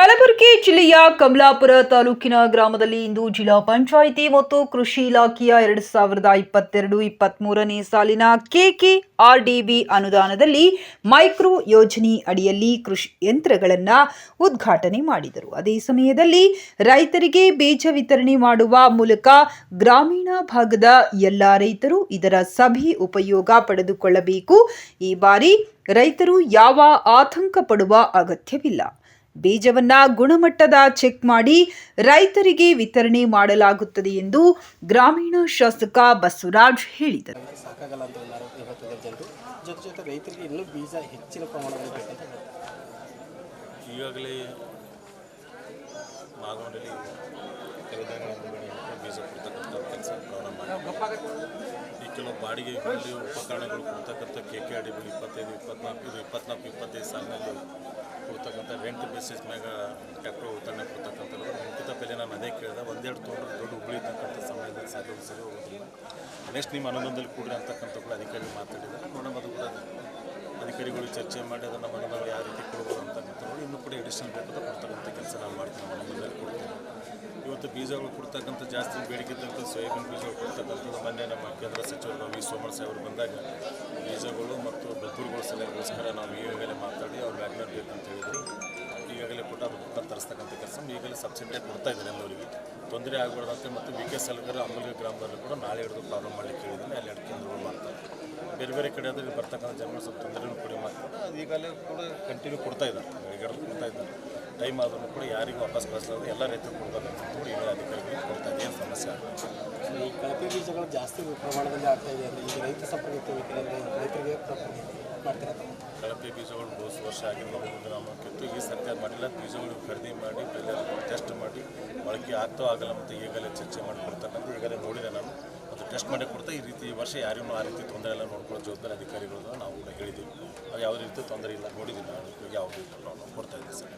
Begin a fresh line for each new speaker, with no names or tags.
ಕಲಬುರಗಿ ಜಿಲ್ಲೆಯ ಕಮಲಾಪುರ ತಾಲೂಕಿನ ಗ್ರಾಮದಲ್ಲಿ ಇಂದು ಜಿಲ್ಲಾ ಪಂಚಾಯಿತಿ ಮತ್ತು ಕೃಷಿ ಇಲಾಖೆಯ ಎರಡು ಸಾವಿರದ ಇಪ್ಪತ್ತೆರಡು ಇಪ್ಪತ್ಮೂರನೇ ಸಾಲಿನ ಕೆಕೆಆರ್ಡಿಬಿ ಅನುದಾನದಲ್ಲಿ ಮೈಕ್ರೋ ಯೋಜನೆ ಅಡಿಯಲ್ಲಿ ಕೃಷಿ ಯಂತ್ರಗಳನ್ನು ಉದ್ಘಾಟನೆ ಮಾಡಿದರು. ಅದೇ ಸಮಯದಲ್ಲಿ ರೈತರಿಗೆ ಬೀಜ ವಿತರಣೆ ಮಾಡುವ ಮೂಲಕ ಗ್ರಾಮೀಣ ಭಾಗದ ಎಲ್ಲ ರೈತರು ಇದರ ಸಭೆ ಉಪಯೋಗ ಪಡೆದುಕೊಳ್ಳಬೇಕು. ಈ ಬಾರಿ ರೈತರು ಯಾವ ಆತಂಕ ಪಡುವ ಅಗತ್ಯವಿಲ್ಲ. ಬೀಜವನ್ನ ಗುಣಮಟ್ಟದ ಚೆಕ್ ಮಾಡಿ ರೈತರಿಗೆ ವಿತರಣೆ ಮಾಡಲಾಗುತ್ತದೆ ಎಂದು ಗ್ರಾಮೀಣ ಶಾಸಕ ಬಸವರಾಜ್ ಹೇಳಿದರು.
ಈಗಾಗಲೇ ಬೀಜ ಕೊಡ್ತಕ್ಕಂಥ ಕೆಲಸ ಪ್ರಾರಂಭ ಮಾಡಿದೆ. ಕೆಲವು ಬಾಡಿಗೆ ಇಲ್ಲಿ ಉಪಕರಣಗಳು ಕೊಡ್ತಕ್ಕಂಥ ಕೆ ಕೆ ಬಿಲ್ ಇಪ್ಪತ್ತೈದು, ಇಪ್ಪತ್ನಾಲ್ಕು, ಇದು ಇಪ್ಪತ್ನಾಲ್ಕು, ಇಪ್ಪತ್ತೈದು ಸಾಲಿನಲ್ಲಿ ಕೊಡ್ತಕ್ಕಂಥ ರೆಂಟ್ ಬೇಸಿಸ್ ಮ್ಯಾಗ ಟ್ಯಾಕ್ಟ್ರ್ ವಿತರಣೆ ಕೊಡ್ತಕ್ಕಂಥದ್ದು. ಮುಖ್ಯತ ಪೆಲೆ ನಾನು ಅದೇ ಕೇಳಿದೆ, ಒಂದೆರಡು ತೊಗೊಂಡ್ರೆ ದೊಡ್ಡ ಹುಬ್ಳಿ ಇರ್ತಕ್ಕಂಥ ಸಮಯದಲ್ಲಿ ಸಾಧ್ಯ ಸರಿ ಹೋಗೋದಿಲ್ಲ. ನೆಕ್ಸ್ಟ್ ನಿಮ್ಮ ಅನುದಾನದಲ್ಲಿ ಕೂಡ ಅಂತಕ್ಕಂಥ ಅಧಿಕಾರಿ ಮಾತಾಡಿದ್ದಾರೆ. ನೋಡೋಣ ಅದು ಕೂಡ ಅಧಿಕಾರಿಗಳು ಚರ್ಚೆ ಮಾಡಿ ಅದನ್ನು ಮನವಿ ಯಾವ ರೀತಿ ಕೊಡ್ಬೋದು ಅಂತಕ್ಕಂಥವ್ರು ಇನ್ನೂ ಕೂಡ ಎಡಿಷನಲ್ ಬೇಕಾದ್ರೆ ಕೊಡ್ತಕ್ಕಂಥ ಕೆಲಸ ನಾವು ಮನದಲ್ಲಿ ಇವತ್ತು ಬೀಜಗಳು ಕೊಡ್ತಕ್ಕಂಥ ಜಾಸ್ತಿ ಬೇಡಿಕೆ ಇದ್ದಂಥ ಸೋಯಾಬೀನ್ ಬೀಜಗಳು ಕೊಡ್ತಕ್ಕಂಥದ್ದು ಮೊನ್ನೆ ನಮ್ಮ ಕೇಂದ್ರ ಸಚಿವರು ವಿ ಸೋಮಣ್ಣ ಸಾಹೇಬರು ಬಂದಾಗ ಬೀಜಗಳು ಮತ್ತು ಬಬ್ಬರುಗಳ ಸಲಹೆಗೋಸ್ಕರ ನಾವು ಈಗಾಗಲೇ ಮಾತಾಡಿ ಅವ್ರು ವ್ಯಾಗ್ನರ್ ಬೇಕಂತ ಹೇಳಿದರು. ಈಗಾಗಲೇ ಅದು ಬುಕ್ಕ ತರಿಸ್ತಕ್ಕಂಥ ಕೆಲಸ. ಈಗಲೇ ಸಬ್ಸಿಡಿಯಾಗಿ ಕೊಡ್ತಾ ಇದ್ದಾರೆ ಎಲ್ಲರಿಗೆ. ತೊಂದರೆ ಆಗಬಾರ್ದಂತೆ ಮತ್ತು ವಿ ಕೆ ಸಲಗರ ಅಮೂಲ್ಯ ಗ್ರಾಮದಲ್ಲಿ ಕೂಡ ನಾಳೆ ಹಿಡಿದು ಪ್ರಾರಂಭ ಮಾಡಲಿಕ್ಕೆ ಹೇಳಿದ್ದೀನಿ ಅಲ್ಲಿ ಎರಡು ಕೇಂದ್ರಗಳು ಮಾಡ್ತಾರೆ. ಬೇರೆ ಬೇರೆ ಕಡೆ ಅದರಲ್ಲಿ ಬರ್ತಕ್ಕಂಥ ಜನಗಳು ಸ್ವಲ್ಪ ತೊಂದರೆನೂ ಕೂಡ ಮಾಡ್ತಾರೆ. ಅದು ಈಗಾಗಲೇ ಕೂಡ ಕಂಟಿನ್ಯೂ ಕೊಡ್ತಾ ಇದ್ದಾರೆ. ಕೊಡ್ತಾ ಇದ್ದಾರೆ. ಟೈಮ್ ಆದ್ರೂ ಕೂಡ ಯಾರಿಗೂ ವಾಪಸ್ ಕಳಿಸ್ಲಾರ್ದು ಎಲ್ಲ ರೈತರು ಕೊಡ್ತಾರೆ. ಕೂಡ ಈಗ ಅಧಿಕಾರಿಗಳು ಕೊಡ್ತಾ ಇದೆ ಏನು ಸಮಸ್ಯೆ
ಈ ಕಳಪೆ ಬೀಜಗಳು ಜಾಸ್ತಿ ಪ್ರಮಾಣದಲ್ಲಿ ಆಗ್ತಾ ಇದೆ ಅಂದರೆ ಈಗ ರೈತ ಸಂಪರ್ಕ ರೈತರಿಗೆ ಮಾಡ್ತಾರೆ?
ಕಳಪೆ ಬೀಜಗಳು ಬಹು ವರ್ಷ ಆಗಿರ್ಬೋದು ಗ್ರಾಮಕ್ಕಿತ್ತು ಈ ಸರ್ಕಾರ ಮಾಡಿಲ್ಲ. ಬೀಜಗಳು ಖರೀದಿ ಮಾಡಿ ಬೆಲೆ ಟೆಸ್ಟ್ ಮಾಡಿ ಮೊಳಕೆ ಆಗ್ತೋ ಆಗಲ್ಲ ಮತ್ತು ಈಗಲೇ ಚರ್ಚೆ ಮಾಡಿ ಕೊಡ್ತಾರೆ ಈಗಲೇ ನೋಡಿದೆ ನಾನು. ಮತ್ತು ಟೆಸ್ಟ್ ಮಾಡಿ ಕೊಡ್ತಾ ಈ ರೀತಿ ಈ ವರ್ಷ ಯಾರಿಗೂ ಆ ರೀತಿ ತೊಂದರೆ ಎಲ್ಲ ನೋಡ್ಕೊಳ್ಳೋ ಜವಾಬ್ದಾರಿ ಅಧಿಕಾರಿಗಳು ನಾವು ಕೂಡ ಹೇಳಿದ್ದೀವಿ. ಅದು ಯಾವುದೇ ರೀತಿ ತೊಂದರೆ ಇಲ್ಲ, ನೋಡಿದ್ದೀವಿ. ನಾವು ಯಾವುದೇ ಪ್ರಾಬ್ಲಮ್ ಕೊಡ್ತಾ ಇದ್ದೀವಿ ಸರ್.